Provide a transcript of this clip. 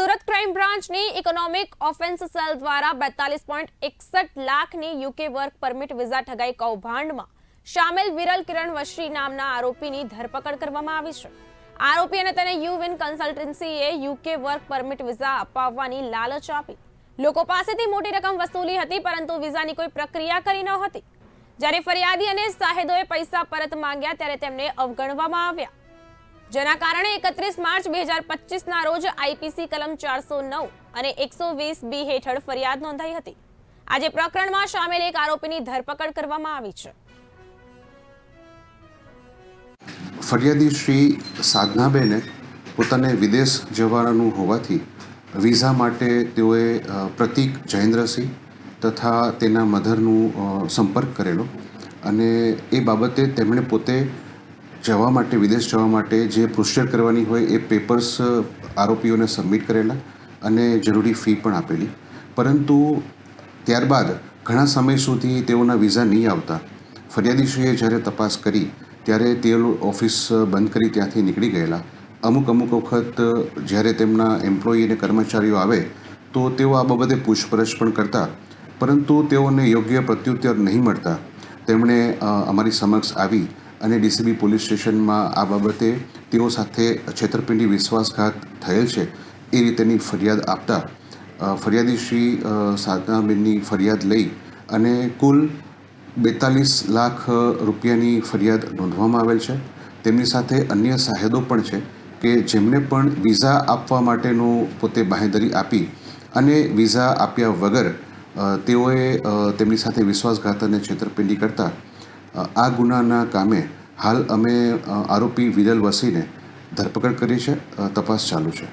Surat crime બ્રાન્ચની economic offence cell દ્વારા બેતાલીસ પોઈન્ટ એકસઠ લાખની યુકે વર્ક પરમિટ વિઝા ઠગાઈ કૌભાંડમાં સામેલ વિરલ કિરણ વશ્રી નામના આરોપીની ધરપકડ કરવામાં આવી છે. આરોપી અને તેને યુવિન કન્સલ્ટન્સીએ યુકે વર્ક પરમિટ વિઝા અપાવવાની લાલચ આપી. લોકો પાસેથી મોટી રકમ વસૂલી હતી, પરંતુ વિઝાની કોઈ પ્રક્રિયા કરી ન હતી. જ્યારે ફરિયાદી અને સાહેદોએ પૈસા પરત માંગ્યા, ત્યારે તેમને અવગણવામાં આવ્યા. જેના કારણે એકત્રીસ માર્ચ બે હજાર પચીસના રોજ આઈપીસી કલમ ચારસો નવ અને એકસો વીસ બી હેઠળ ફરિયાદ નોંધાઈ હતી. આજે પ્રકરણમાં સામેલ એક આરોપીની ધરપકડ કરવામાં આવી છે. ફરિયાદી શ્રી સાધનાબેને પોતાને વિદેશ જવાનું હોવાથી વિઝા માટે તેઓએ પ્રતિક જયેન્દ્રસિંહ તથા તેના મધરનું સંપર્ક કરેલો અને એ બાબતે તેમણે પોતે જવા માટે, વિદેશ જવા માટે જે પ્રોસિજર કરવાની હોય એ પેપર્સ આરોપીઓને સબમિટ કરેલા અને જરૂરી ફી પણ આપેલી. પરંતુ ત્યારબાદ ઘણા સમય સુધી તેઓના વિઝા નહીં આવતા. ફરિયાદીશ્રીએ જ્યારે તપાસ કરી, ત્યારે તે ઓફિસ બંધ કરી ત્યાંથી નીકળી ગયેલા. અમુક અમુક વખત જ્યારે તેમના એમ્પ્લોયી અને કર્મચારીઓ આવે, તો તેઓ આ બાબતે પૂછપરછ પણ કરતા. પરંતુ તેઓને યોગ્ય પ્રત્યુત્તર નહીં મળતા. તેમણે અમારી સમક્ષ આવી અને ડીસીબી પોલીસ સ્ટેશનમાં આ બાબતે તેઓ સાથે છેતરપિંડી, વિશ્વાસઘાત થયેલ છે એ રીતેની ફરિયાદ આપતા ફરિયાદી શ્રી સાધનાબેનની ફરિયાદ લઈ અને કુલ બેતાલીસ લાખ રૂપિયાની ફરિયાદ નોંધવામાં આવેલ છે. તેમની સાથે અન્ય સાહેદો પણ છે કે જેમને પણ વિઝા આપવા માટેનું પોતે બાંહેધરી આપી અને વિઝા આપ્યા વગર તેઓએ તેમની સાથે વિશ્વાસઘાત અને છેતરપિંડી કરતા આ ગુનાના કામે હાલ અમે આરોપી વિરલ વસીને ધરપકડ કરી છે તપાસ ચાલુ છે.